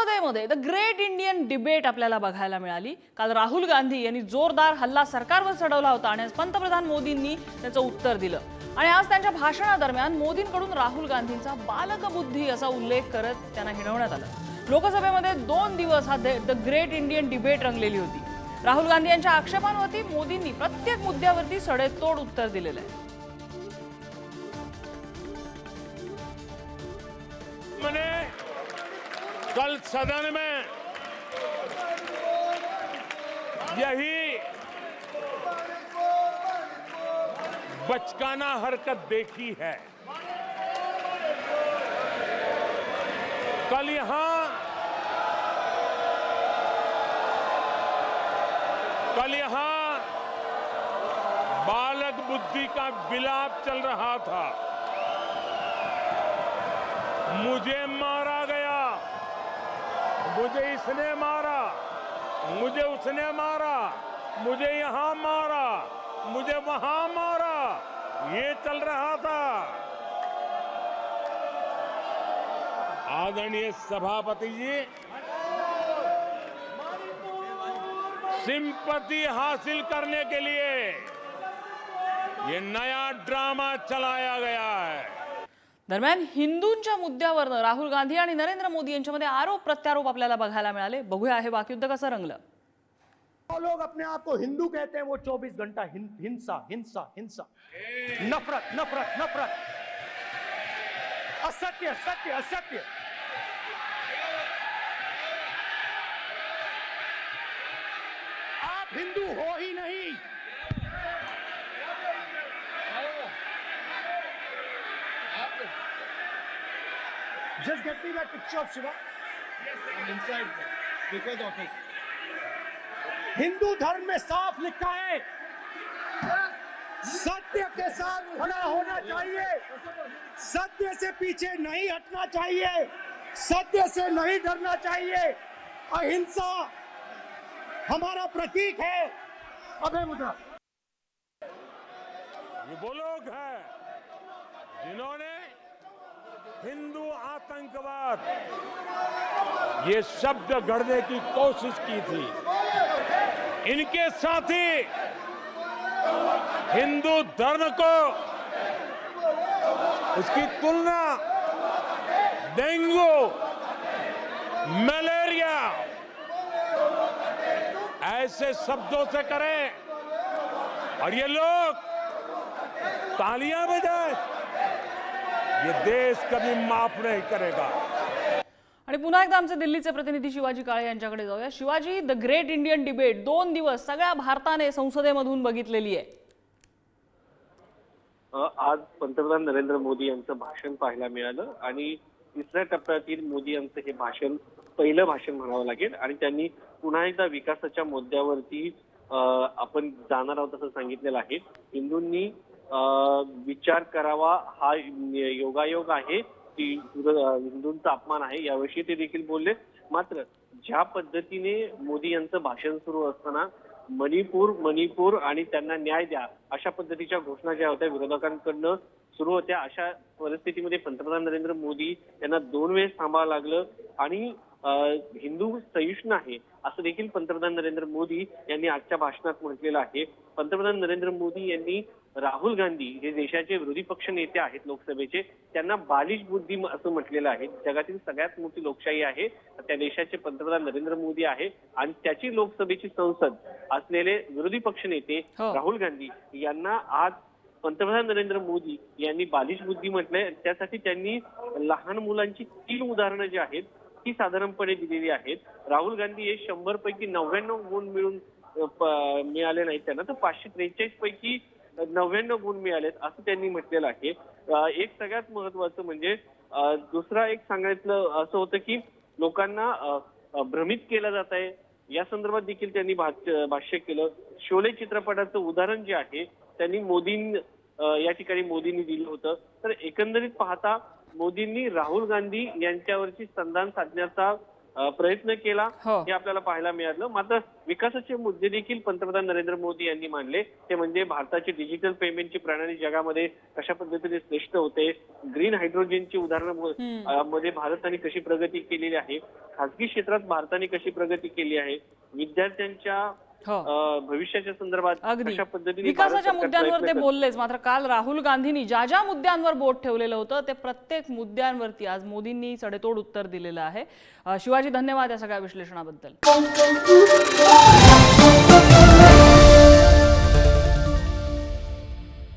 संसदेमध्ये the great Indian debate आपल्याला बघायला मिळाली. काल राहुल गांधी यांनी जोरदार हल्ला सरकारवर चढवला होता आणि पंतप्रधान मोदींनी त्याचं उत्तर दिलं. आणि आज त्यांच्या भाषणादरम्यान मोदींकडून राहुल गांधींचा बालकबुद्धी असा उल्लेख करत त्यांना हिणवण्यात आलं. लोकसभेमध्ये दोन दिवस हा द ग्रेट इंडियन डिबेट रंगलेली होती. राहुल गांधी यांच्या आक्षेपांवरती मोदींनी प्रत्येक मुद्द्यावरती सडेतोड उत्तर दिलेलं आहे. मैंने कल सदन में यही बचकाना हरकत देखी है। कल यहाँ कल यहाँ बालक बुद्धि का विलाप चल रहा था। मुझे गया मुझे इसने मारा। मुझे उसने मारा। मुझे यहाँ मारा। मुझे वहाँ मारा। ये चल रहा था। आदरणीय सभापति जी, सिंपति हासिल करने के लिए ये नया ड्रामा चलाया गया है। दरम्यान हिंदूंच्या मुद्द्यावरनं राहुल गांधी आणि नरेंद्र मोदी यांच्यामध्ये आरोप प्रत्यारोप आपल्याला बघायला मिळाले. बघूया हे वाकयुद्ध कसं रंगलं. लोग अपने आप को हिंदू कहते हैं वो 24 घंटा हिंसा हिंसा हिंसा। नफरत नफरत नफरत। असत्य सत्य असत्य। आप हिंदू हो ही नहीं। Just get me that picture of Shiva. I'm inside speaker's office. Hindu धर्म में साफ़ लिखा है। सत्य के साथ खड़ा होना चाहिए। सत्य से पीछे नहीं हटना चाहिए। सत्य से नहीं डरना चाहिए। अहिंसा हमारा प्रतीक है। अभय मुद्रा। ये वो लोग हैं जिन्होंने हिंदू आतंकवाद। ये शब्द गढ़ने की कोशिश की थी। इनके साथी हिंदू धर्म को उसकी तुलना डेंगू, मलेरिया ऐसे शब्दों से करें। और ये लोग तालियाँ बजाए। ये देश कभी माफ नहीं करेगा। आणि पुन्हा एकदा आमचे दिल्लीचे प्रतिनिधी शिवाजी काळे यांच्याकडे जाऊया. Shivaji the great Indian debate दोन दिवस सगळ्या भारताने संसदेमधून बघितलेली आहे. आज पंतप्रधान नरेंद्र मोदी यांचं भाषण पाहायला मिळालं आणि तिसऱ्या टप्प्यातील मोदी यांचं हे भाषण पहिलं भाषण म्हणावं लागेल. आणि त्यांनी पुन्हा एकदा विकासाच्या मुद्द्यावरती अ, आपण जाणार आहोत असं सांगितलेलं आहे. हिंदूंनी अ, विचार करावा हा योगायोग आहे की हिंदूंचा अपमान आहे याविषयी ते देखील बोलले. मात्र ज्या पद्धतीने मोदी यांचं भाषण सुरू असताना मणिपूर मणिपूर आणि त्यांना न्याय द्या अशा पद्धतीच्या घोषणा ज्या होत्या विरोधकांकडनं सुरू होत्या अशा परिस्थितीमध्ये पंतप्रधान नरेंद्र मोदी यांना दोन वेळेस थांबावं लागलं आणि हिंदू सहिष्णू आहे असं देखील पंतप्रधान नरेंद्र मोदी यांनी आजच्या भाषणात म्हटलेलं आहे. पंतप्रधान नरेंद्र मोदी यांनी राहुल गांधी हे देशाचे विरोधी पक्ष नेते आहेत लोकसभेचे त्यांना बालिश बुद्धी असं म्हटलेलं आहे. जगातील सगळ्यात मोठी लोकशाही आहे त्या देशाचे पंतप्रधान नरेंद्र मोदी आहे आणि त्याची लोकसभेची संसद असलेले विरोधी पक्ष नेते हो. राहुल गांधी यांना आज पंतप्रधान नरेंद्र मोदी यांनी बालिश बुद्धी म्हटलंय. त्यासाठी त्यांनी लहान मुलांची तीन उदाहरणं जी आहेत ही साधारणपणे दिलेली आहेत. राहुल गांधी हे शंभर पैकी नव्याण्णव गुण मिळून मिळाले नाहीत त्यांना. तर पाचशे त्रेचाळीस पैकी नव्याण्णव गुण मिळालेत असं त्यांनी म्हटलेलं आहे. एक सगळ्यात महत्वाचं म्हणजे दुसरा एक सांगायचं असं होतं की लोकांना भ्रमित केलं जात आहे. या संदर्भात देखील त्यांनी भाष्य भाष्य केलं. शोले चित्रपटाचं उदाहरण जे आहे त्यांनी मोदीं या ठिकाणी मोदींनी दिलं होतं. तर एकंदरीत पाहता मोदींनी राहुल गांधी यांच्यावरची संधान साधण्याचा प्रयत्न केला हो. हे आपल्याला पाहायला मिळालं. मात्र विकासाचे मुद्दे देखील पंतप्रधान नरेंद्र मोदी यांनी मांडले. ते म्हणजे भारताची डिजिटल पेमेंटची प्रणाली जगामध्ये कशा पद्धतीने श्रेष्ठ होते? ग्रीन हायड्रोजनची उदाहरणं मध्ये भारताने कशी प्रगती केलेली आहे? खासगी क्षेत्रात भारताने कशी प्रगती केली आहे? विद्यार्थ्यांच्या भविष्याच्या संदर्भात अगदी. कशा पद्धतीने विकासाच्या मुद्द्यांवर ते. बोललेच. मात्र काल राहुल गांधींनी ज्या ज्या मुद्द्यांवर बोट ठेवलेलं होतं ते प्रत्येक मुद्द्यांवरती आज मोदींनी सडेतोड उत्तर दिलेलं आहे. शिवाजी धन्यवाद या सगळ्या विश्लेषणाबद्दल.